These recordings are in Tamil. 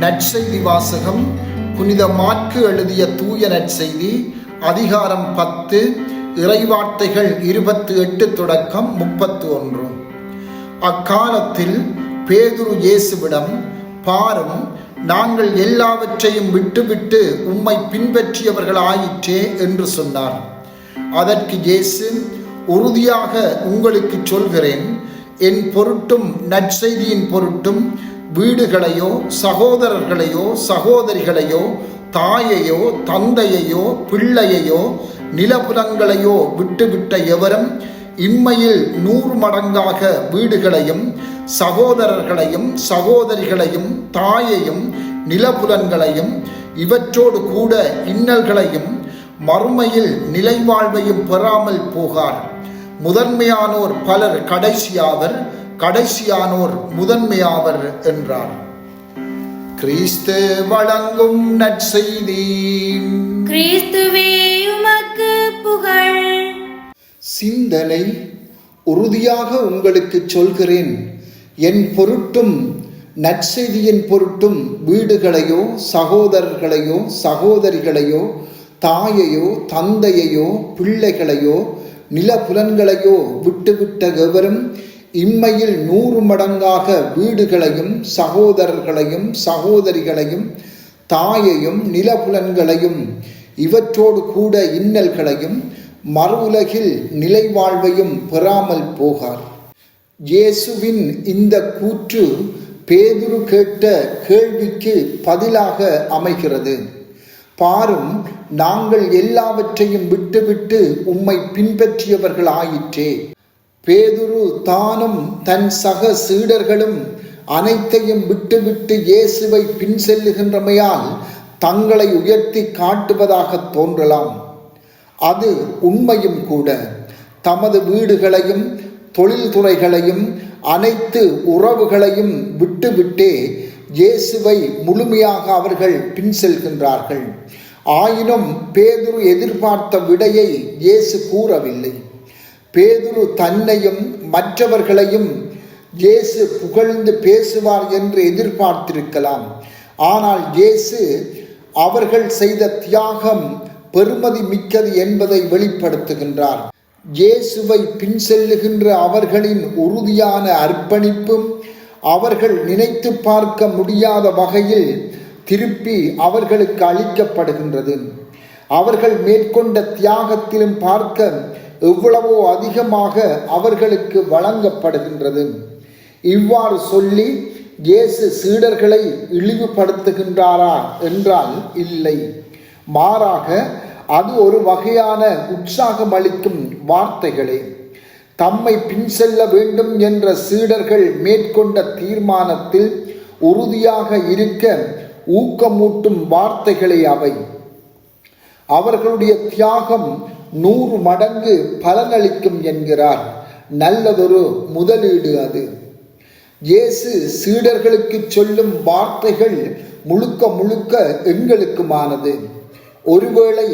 நற்செய்தி வாசகம் புனித மாற்கு எழுதிய தூய நற்செய்தி அதிகாரம் பத்து இறைவார்த்தைகள் இருபத்தி எட்டு தொடக்கம் முப்பத்து ஒன்று அக்காலத்தில் பேதுரு இயேசுவிடம் பாரும் நாங்கள் எல்லாவற்றையும் விட்டுவிட்டு உம்மை பின்பற்றியவர்கள் ஆயிற்றே என்று சொன்னார். அதற்கு இயேசு உறுதியாக உங்களுக்கு சொல்கிறேன் என் பொருட்டும் நற்செய்தியின் பொருட்டும் வீடுகளையோ சகோதரர்களையோ சகோதரிகளையோ தாயையோ தந்தையையோ பிள்ளையையோ நிலபுலங்களையோ விட்டுவிட்ட எவரும் இம்மையில் நூறு மடங்காக வீடுகளையும் சகோதரர்களையும் சகோதரிகளையும் தாயையும் நிலபுலன்களையும் இவற்றோடு கூட இன்னல்களையும் மறுமையில் நிலைவாழ்வையும் பெறாமல் போகார். முதன்மையானோர் பலர் கடைசியாவர் கடைசியானோர் முதன்மையாவர் என்றார். கிறிஸ்து வழங்கும் நற்செய்தி கிறிஸ்துவே உமக்கு புகழ். சிந்தனை உறுதியாக உங்களுக்கு சொல்கிறேன். என் பொருட்டும் நற்செய்தியின் பொருட்டும் வீடுகளையோ சகோதரர்களையோ சகோதரிகளையோ தாயையோ தந்தையையோ பிள்ளைகளையோ நிலப்புலன்களையோ விட்டுவிட்ட எவரும் இம்மையில் நூறு மடங்காக வீடுகளையும் சகோதரர்களையும் சகோதரிகளையும் தாயையும் நிலபுலன்களையும் இவற்றோடு கூட இன்னல்களையும் மறு உலகில் நிலைவாழ்வையும் பெறாமல் போகார். இயேசுவின் இந்த கூற்று பேதுரு கேட்ட கேள்விக்கு பதிலாக அமைகிறது. பாரும் நாங்கள் எல்லாவற்றையும் விட்டுவிட்டு உம்மை பின்பற்றியவர்கள் ஆயிற்றே பேதுரு தானும் தன் சக சீடர்களும் அனைத்தையும் விட்டுவிட்டு இயேசுவை பின் செல்லுகின்றமையால் தங்களை உயர்த்தி காட்டுவதாக தோன்றலாம். அது உண்மையும் கூட. தமது வீடுகளையும் தொழில்துறைகளையும் அனைத்து உறவுகளையும் விட்டுவிட்டே இயேசுவை முழுமையாக அவர்கள் பின் செல்கின்றார்கள். ஆயினும் பேதுரு எதிர்பார்த்த விடையை இயேசு கூறவில்லை. பேதுரு தன்னையும் மற்றவர்களையும் இயேசு புகழ்ந்து பேசுவார் என்று எதிர்பார்த்திருக்கலாம். ஆனால் இயேசு அவர்கள் செய்த தியாகம் பெருமதி மிக்கது என்பதை வெளிப்படுத்துகின்றார். இயேசுவை பின் செல்லுகின்ற அவர்களின் உறுதியான அர்ப்பணிப்பும் அவர்கள் நினைத்து பார்க்க முடியாத வகையில் திருப்பி அவர்களுக்கு அளிக்கப்படுகின்றது. அவர்கள் மேற்கொண்ட தியாகத்திலும் பார்க்க எவ்வளவோ அதிகமாக அவர்களுக்கு வழங்கப்படுகின்றது. இவ்வாறு சொல்லி இயேசு சீடர்களை இழிவுபடுத்துகின்றாரா என்றால் இல்லை. மாறாக அது ஒரு வகையான உற்சாகம் அளிக்கும் வார்த்தைகளே. தம்மை பின் செல்ல வேண்டும் என்ற சீடர்கள் மேற்கொண்ட தீர்மானத்தில் உறுதியாக இருக்க ஊக்கமூட்டும் வார்த்தைகளே அவை. அவர்களுடைய தியாகம் நூறு மடங்கு பலனளிக்கும் என்கிறார். நல்லதொரு முதலீடு அது. இயேசு சீடர்களுக்கு சொல்லும் வார்த்தைகள் முழுக்க முழுக்க எங்களுக்குமானது. ஒருவேளை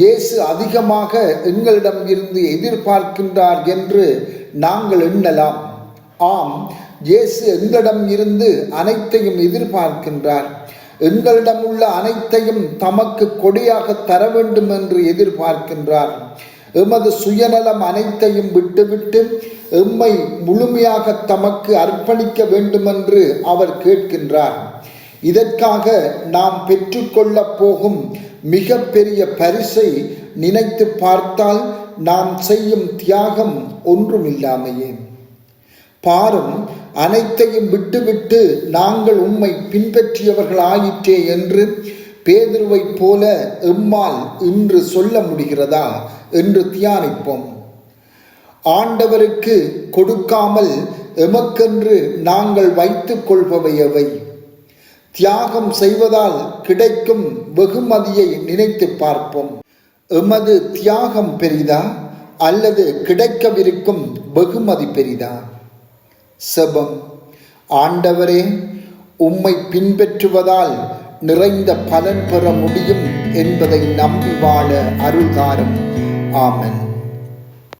இயேசு அதிகமாக எங்களிடம் இருந்து எதிர்பார்க்கின்றார் என்று நாங்கள் எண்ணலாம். ஆம் இயேசு எங்களிடம் இருந்து அனைத்தையும் எதிர்பார்க்கின்றார். எங்களிடம் உள்ள அனைத்தையும் தமக்கு கொடியாக தர வேண்டும் என்று எதிர்பார்க்கின்றார். எமது சுயநலம் அனைத்தையும் விட்டுவிட்டு எம்மை முழுமையாக தமக்கு அர்ப்பணிக்க வேண்டுமென்று அவர் கேட்கின்றார். இதற்காக நாம் பெற்றுக்கொள்ளப் போகும் மிக பெரிய பரிசை நினைத்து பார்த்தால் நாம் செய்யும் தியாகம் ஒன்றுமில்லாமையே. பாரும் அனைத்தையும் விட்டுவிட்டு நாங்கள் உம்மை பின்பற்றியவர்கள் ஆயிற்றே என்று பேதுருவைப் போல எம்மால் இன்று சொல்ல முடிகிறதா என்று தியானிப்போம். ஆண்டவருக்கு கொடுக்காமல் எமக்கென்று நாங்கள் வைத்துக் கொள்பவையவை தியாகம் செய்வதால் கிடைக்கும் வெகுமதியை நினைத்து பார்ப்போம். எமது தியாகம் பெரிதா அல்லது கிடைக்கவிருக்கும் வெகுமதி பெரிதா? செபம். ஆண்டவரே உம்மை பின்பற்றுவதால் நிறைந்த பலன் பெற முடியும் என்பதை நம்பி வாழ அருள்தாரும். ஆமன்.